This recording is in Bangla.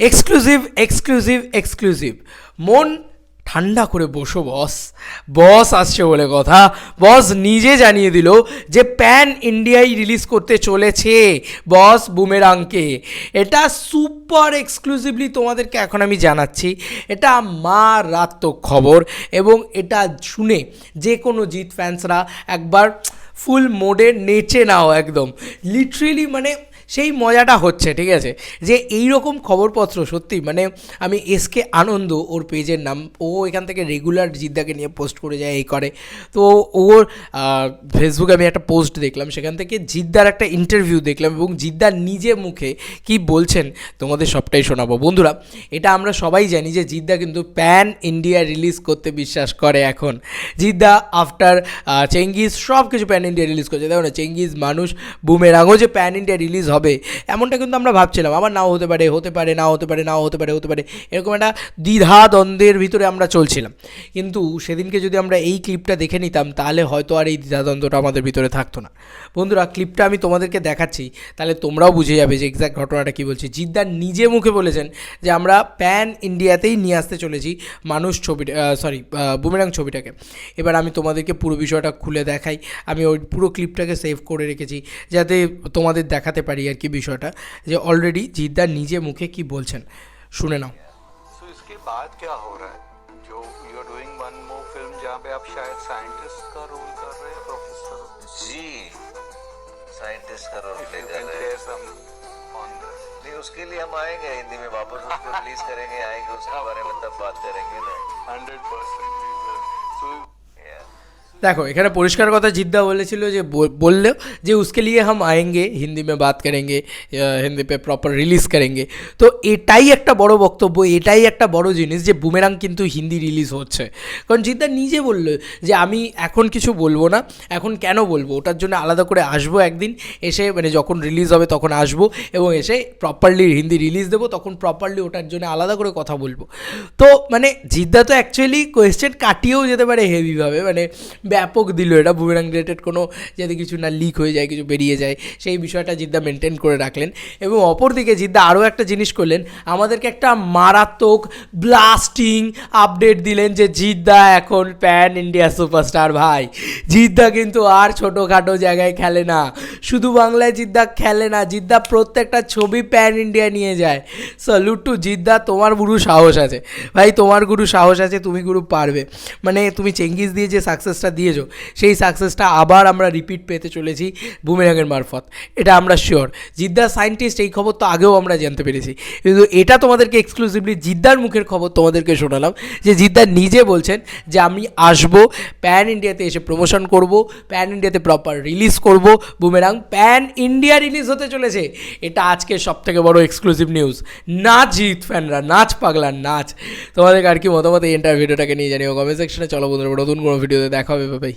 এক্সক্লুসিভ এক্সক্লুসিভ এক্সক্লুসিভ মন ঠান্ডা করে বসো বস বস আসছে বলে কথা। বস নিজে জানিয়ে দিল যে প্যান ইন্ডিয়াই রিলিজ করতে চলেছে বস বুমেরাংকে। এটা সুপার এক্সক্লুসিভলি তোমাদেরকে এখন আমি জানাচ্ছি। এটা মারাত্মক খবর এবং এটা শুনে যে কোনো জিৎ ফ্যান্সরা একবার ফুল মোডে নেচে নাও একদম। লিটারেলি মানে সেই মজাটা হচ্ছে, ঠিক আছে? যে এই রকম খবরপত্র সত্যি মানে আমি এসকে আনন্দ, ওর পেজের নাম, ও এখান থেকে রেগুলার জিদ্দাকে নিয়ে পোস্ট করে যায়, এই করে। তো ওর ফেসবুকে আমি একটা পোস্ট দেখলাম, সেখান থেকে জিদ্দার একটা ইন্টারভিউ দেখলাম এবং জিদ্দার নিজে মুখে কি বলছেন, তোমাদের সবটাই শোনাবো। বন্ধুরা, এটা আমরা সবাই জানি যে জিদ্দা কিন্তু প্যান ইন্ডিয়া রিলিজ করতে বিশ্বাস করে এখন। জিদ্দা আফটার চেঙ্গিজ সব কিছু প্যান ইন্ডিয়া রিলিজ করছে। দেখো না চেঙ্গিজ মানুষ বুমেরাঙও যে প্যান ইন্ডিয়া রিলিজ হবে এমনটা কিন্তু আমরা ভাবছিলাম। আবার নাও হতে পারে হতে পারে, নাও হতে পারে, নাও হতে পারে হতে পারে। এরকম একটা দ্বিধা দ্বন্দ্বের ভিতরে আমরা চলছিলাম। কিন্তু সেদিনকে যদি আমরা এই ক্লিপটা দেখে নিতাম, তাহলে হয়তো আর এই দ্বিধাদ্বন্দ্বটা আমাদের ভিতরে থাকতো না। বন্ধুরা, ক্লিপটা আমি তোমাদেরকে দেখাচ্ছি। তাহলে তোমরাও বুঝে যাবে যে এক্স্যাক্ট ঘটনাটা কী বলছি। জিদ্দার নিজে মুখে বলেছেন যে, আমরা প্যান ইন্ডিয়াতেই নিয়ে আসতে চলেছি মানুষ ছবিটা সরি বুমেরাং ছবিটাকে। এবার আমি তোমাদেরকে পুরো বিষয়টা খুলে দেখাই। আমি ওই পুরো ক্লিপটাকে সেভ করে রেখেছি, যাতে তোমাদের দেখাতে পারি। আর কি বিষয়টা যে অলরেডি জিদ্দার নিজে মুখে কি বলছেন শুনে নাও सो इसके बाद क्या हो रहा है जो you are doing one more film जहाँ पे आप शायद साइंटिस्ट का रोल कर रहे हैं प्रोफेसर जी साइंटिस्ट का रोल प्ले यू कर कैन रहे शेयर हैं सम ऑन दिस नहीं उसके लिए हम आएंगे हिंदी में वापस उसको रिलीज करेंगे आएंगे उसके बारे में तब बात करेंगे ना हंड्रेड परसेंट सो দেখো, এখানে পরিষ্কার কথা জিদ্দা বলেছিল যে বললেও যে উসকে লিয়ে হাম আয়েঙ্গে, হিন্দি মে বাত করেঙ্গে হিন্দি পে প্রপার রিলিজ করেঙ্গে। তো এটাই একটা বড় বক্তব্য, এটাই একটা বড় জিনিস যে বুমেরাং কিন্তু হিন্দি রিলিজ হচ্ছে। কারণ জিদ্দা নিজে বলল যে আমি এখন কিছু বলব না, এখন কেন বলব? ওটার জন্য আলাদা করে আসব একদিন, এসে মানে যখন রিলিজ হবে তখন আসব এবং এসে প্রপারলি হিন্দি রিলিজ দেবো, তখন প্রপারলি ওটার জন্য আলাদা করে কথা বলব। তো মানে জিদ্দা তো অ্যাকচুয়ালি কোয়েশ্চেন কাটিয়েও যেতে পারে হেভিভাবে মানে ব্যাপক দিল। এটা বুমেরাং রিলেটেড কোনো যাতে কিছু না লিক হয়ে যায়, কিছু বেরিয়ে যায়, সেই বিষয়টা জিদ্দা মেনটেন করে রাখলেন। এবং অপরদিকে জিদ্দা আরও একটা জিনিস করলেন, আমাদেরকে একটা মারাত্মক ব্লাস্টিং আপডেট দিলেন যে জিদ্দা এখন প্যান ইন্ডিয়া সুপারস্টার ভাই। জিদ্দা কিন্তু আর ছোটোখাটো জায়গায় খেলে না। শুধু বাংলায় জিদ্দা খেলে না, জিদ্দা প্রত্যেকটা ছবি প্যান ইন্ডিয়া নিয়ে যায়। স্যালুট টু জিদ্দা, তোমার গুরু সাহস আছে। ভাই, তোমার গুরু সাহস আছে, তুমি গুরু পারবে। মানে তুমি চেঙ্গিস দিয়ে যে সাকসেসটা দিয়েছ, সেই সাকসেসটা আবার আমরা রিপিট পেতে চলেছি বুমেরাঙের মারফত। এটা আমরা শিওর জিদ্দা সায়েন্টিস্ট এই খবর তো আগেও আমরা জানতে পেরেছি। কিন্তু এটা তোমাদেরকে এক্সক্লুসিভলি জিদ্দার মুখের খবর তোমাদেরকে শোনালাম, যে জিদ্দা নিজে বলছেন যে আমি আসব প্যান ইন্ডিয়াতে এসে প্রমোশন করব প্যান ইন্ডিয়াতে প্রপার রিলিজ করব, বুমেরাং প্যান ইন্ডিয়া রিলিজ হতে চলেছে। এটা আজকে সব থেকে বড় এক্সক্লুসিভ নিউজ নাচ জিৎ ফ্যানরা, নাচ পাগলা, নাচ। তোমাদের আর কি মতামত এই এন্টার ভিডিওটাকে নিয়ে জানিও? কমেন্ট সেকশনে চলো বন্ধুরা, নতুন কোনো ভিডিওতে দেখা হবে ভাই